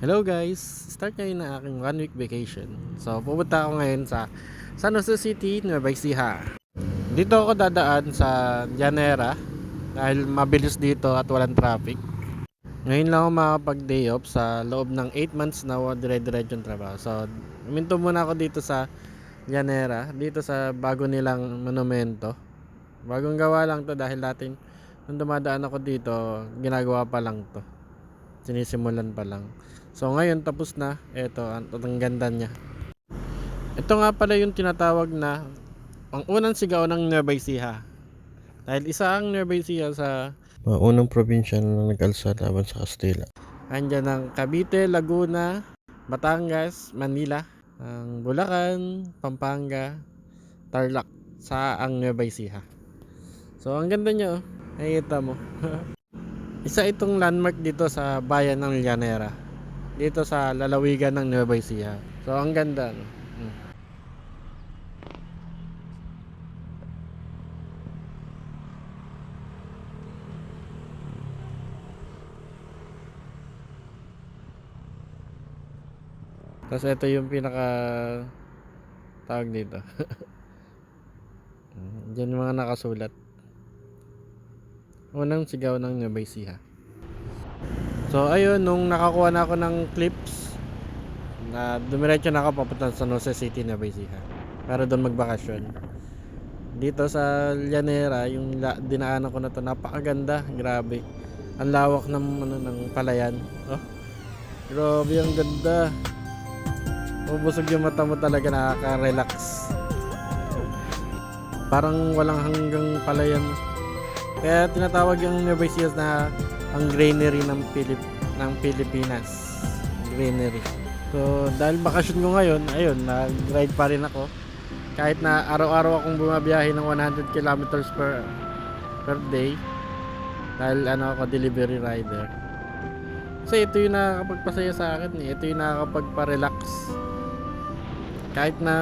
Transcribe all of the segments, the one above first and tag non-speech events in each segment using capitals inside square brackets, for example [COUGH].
Hello guys! Start ngayon na aking one week vacation. So pupunta ako ngayon sa San Jose City, Nueva Ecija. Dito ako dadaan sa Llanera dahil mabilis dito at walang traffic. Ngayon lang ako makapag day off sa loob ng 8 months na dire-diretsong trabaho. So uminto muna ako dito sa Llanera, dito sa bago nilang monumento. Bagong gawa lang to dahil dati nung dumadaan ako dito, ginagawa pa lang to sinisimulan pa lang. So ngayon tapos na. Ito, ang, ang ganda niya. Ito nga pala yung tinatawag na ang unang sigaw ng Nueva Ecija. Dahil isa ang Nueva Ecija sa unang probinsya na nag-alsa laban sa Kastila. andyan ng Cavite, Laguna, Batangas, Manila, ang Bulacan, Pampanga, Tarlac sa ang Nueva Ecija. So ang ganda niya oh. Nakikita mo. [LAUGHS] Isa itong landmark dito sa bayan ng Llanera. Dito sa lalawigan ng Nueva Ecija. So ang ganda. No? Mm. Tapos ito yung pinaka tawag dito. [LAUGHS] Diyan yung mga nakasulat. Unang sigaw ng Nueva Ecija. So ayun, nung nakakuha na ako ng clips, na dumiretso na ako papunta sa San Jose City, Nueva Ecija. Para doon magbakasyon. Dito sa Llanera, yung dinaanan ko na to, napakaganda, grabe. Ang lawak ng ano ng palayan. Oh. Grabe ang ganda. Bubusog yung mata mo talaga nakaka-relax. Parang walang hanggang palayan. Kaya tinatawag yung Nueva na ang granary ng Pilip ng Pilipinas. Granary. So, dahil bakasyon ko ngayon, ayun, nag-ride pa rin ako. Kahit na araw-araw akong bumabiyahe ng 100 kilometers per per day. Dahil ano ako, delivery rider. Kasi ito yung nakakapagpasaya sa akin eh. Ito yung nakakapagpa-relax. Kahit na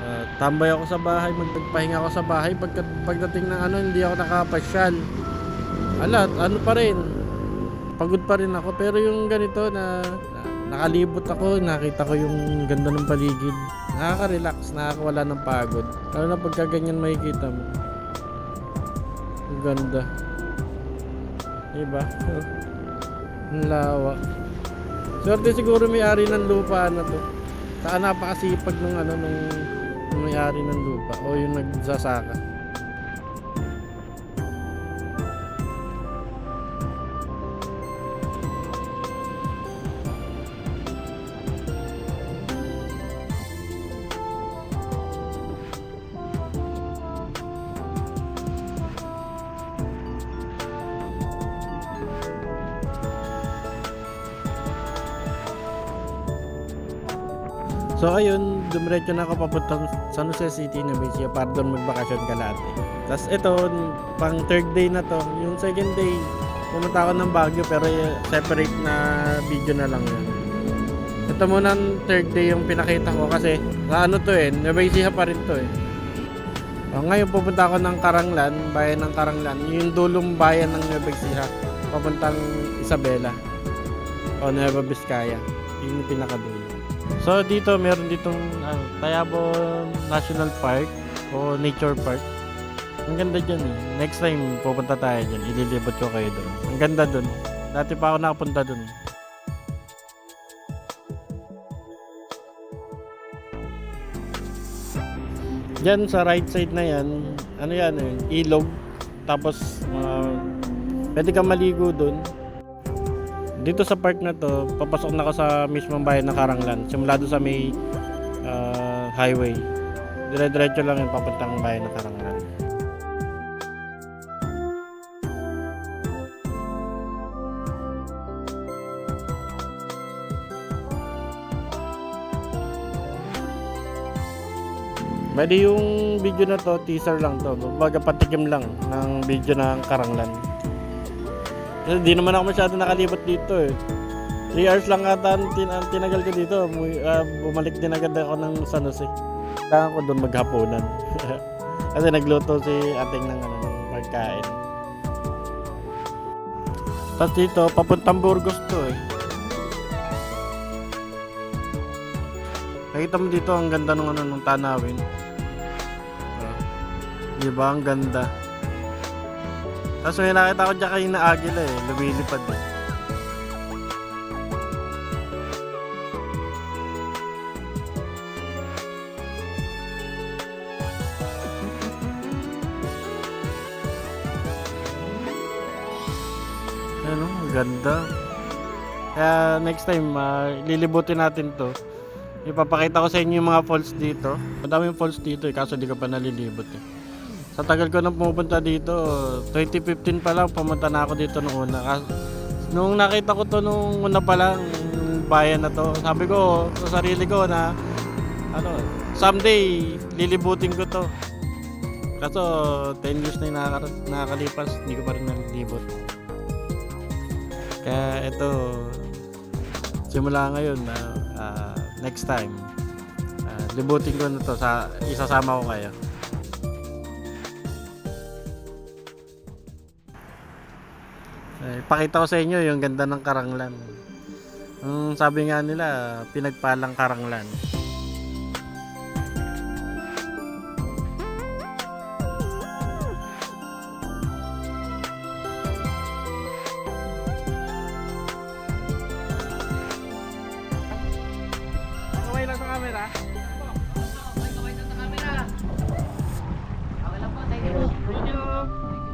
ah, tambay ako sa bahay, magpahinga ako sa bahay, pagka, pagdating ng ano, hindi ako nakapasyal. Alat, ano pa rin, pagod pa rin ako. Pero yung ganito na, na nakalibot ako, nakita ko yung ganda ng paligid. Nakaka-relax, nakakawala ng pagod. Lalo na pagka ganyan makikita mo. Ang ganda. Diba? Ang lawak. Swerte siguro may-ari ng lupa na to. Saka napakasipag nung ano nung may-ari ng lupa o yung nagsasaka. So ayun, dumiretso na ako papuntang San Jose City na Ecija para doon magbakasyon kalate. Tapos ito, pang third day na to. Yung second day, pumunta ako ng Baguio pero eh, separate na video na lang yun. Ito muna ang third day yung pinakita ko kasi sa ano to eh, Nueva pa rin to eh. So, ngayon pupunta ako ng Karanglan, bayan ng Karanglan. Yung dulong bayan ng Nueva papuntang Isabela o Nueva Vizcaya. Yun yung pinakadulo. So dito meron ditong ano, Tayabo National Park o Nature Park. Ang ganda dyan eh. Next time pupunta tayo dyan. Ililibot ko kayo doon. Ang ganda doon. Dati pa ako nakapunta doon. Diyan sa right side na yan, ano yan eh, ilog. Tapos uh, pwede kang maligo doon. Dito sa park na to, papasok na ako sa mismong bayan ng Karanglan. Simula doon sa may ah, highway. Dire-diretso lang yung papuntang bayan ng Karanglan. Bali yung video na to, teaser lang to. Baga patikim lang ng video ng Karanglan. Hindi naman ako masyado nakalibot dito eh. 3 hours lang ata ang tin tinagal ko dito. Uh, bumalik din agad ako ng San Jose. Kailangan ko doon maghapunan. [LAUGHS] Kasi nagluto si ating ng, ano, ng pagkain. Tapos dito, papuntang Burgos to eh. Nakita mo dito ang ganda ng ano ng tanawin. Uh, 'Di ang ganda? Tapos may nakita ko dyan kayo na agila eh, lumilipad eh. Ano, ganda. Kaya next time, ah, lilibutin natin to. Ipapakita ko sa inyo yung mga falls dito. Madaming falls dito eh, kaso di ka pa nalilibot eh. Sa tagal ko na pumupunta dito, 2015 pa lang, pumunta na ako dito nung una. Nung nakita ko to nung una pa lang, bayan na to, sabi ko sa sarili ko na, ano, someday, lilibutin ko to. Kaso, 10 years na yung nakaka- nakakalipas, hindi ko pa rin nalilibot. Kaya ito, simula ngayon, ah, ah, next time, ah, libutin ko na to, sa, isasama ko kayo. Eh, pakita ko sa inyo yung ganda ng karanglan. Ang um, sabi nga nila, pinagpalang karanglan. Thank you.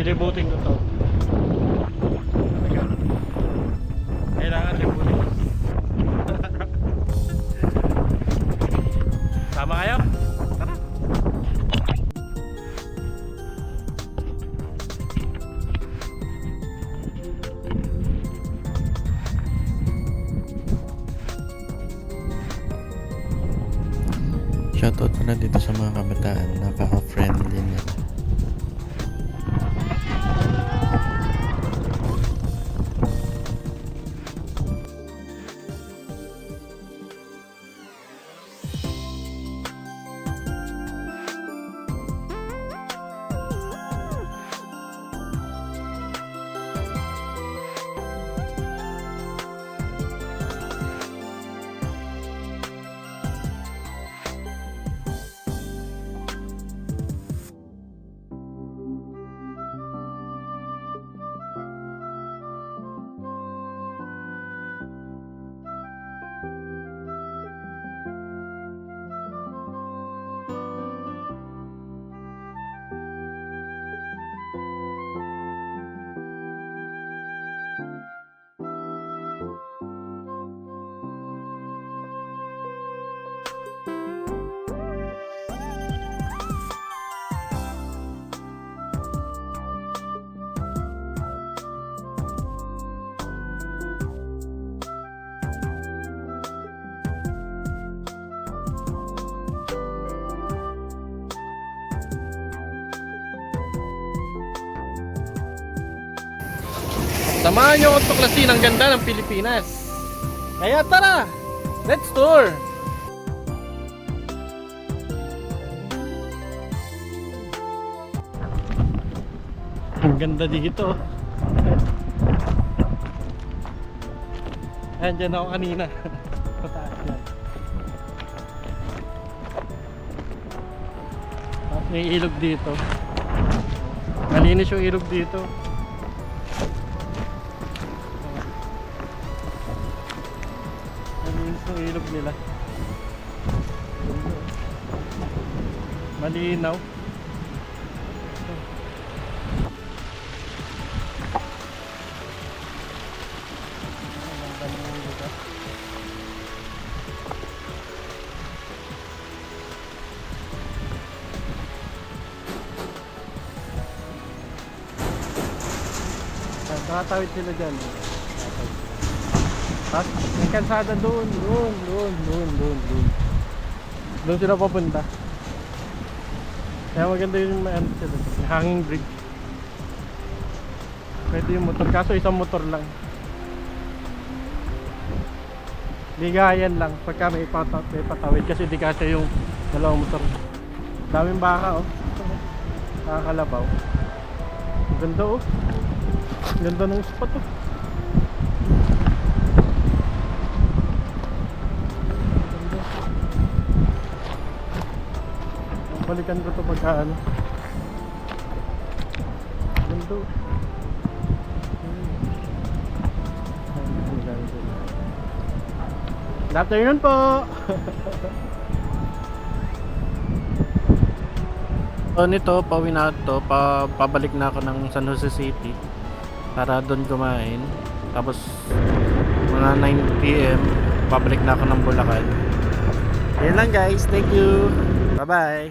Dilibutin ko to. Kailangan libutin. [LAUGHS] Tama kayo? Tara. Shoutout na dito sa mga kabataan. Napaka Samahan niyo ako tuklasin ang ganda ng Pilipinas. Kaya tara, let's tour! Ang ganda dito. Ayan, dyan ako kanina. Pataas [LAUGHS] yan. May ilog dito. Malinis yung ilog dito. Yung ilog nila. Malinaw. Nakatawid sila dyan. Tapos may kalsada doon, doon, doon, doon, doon, doon. Doon sila papunta. Kaya maganda yung may ano sila, hanging bridge. Pwede yung motor, kaso isang motor lang. Ligayan lang pagka may, pata, may patawid kasi di kasi yung dalawang motor. Daming baka oh. Nakakalabaw. Ganda oh. Ganda ng spot oh. Balikan ko to pagka ano. Ganda. Good afternoon po. [LAUGHS] so nito, pauwi na to, pa, pabalik na ako ng San Jose City para doon kumain. Tapos mga 9pm, pabalik na ako ng Bulacan. Yan lang guys, thank you. Bye bye.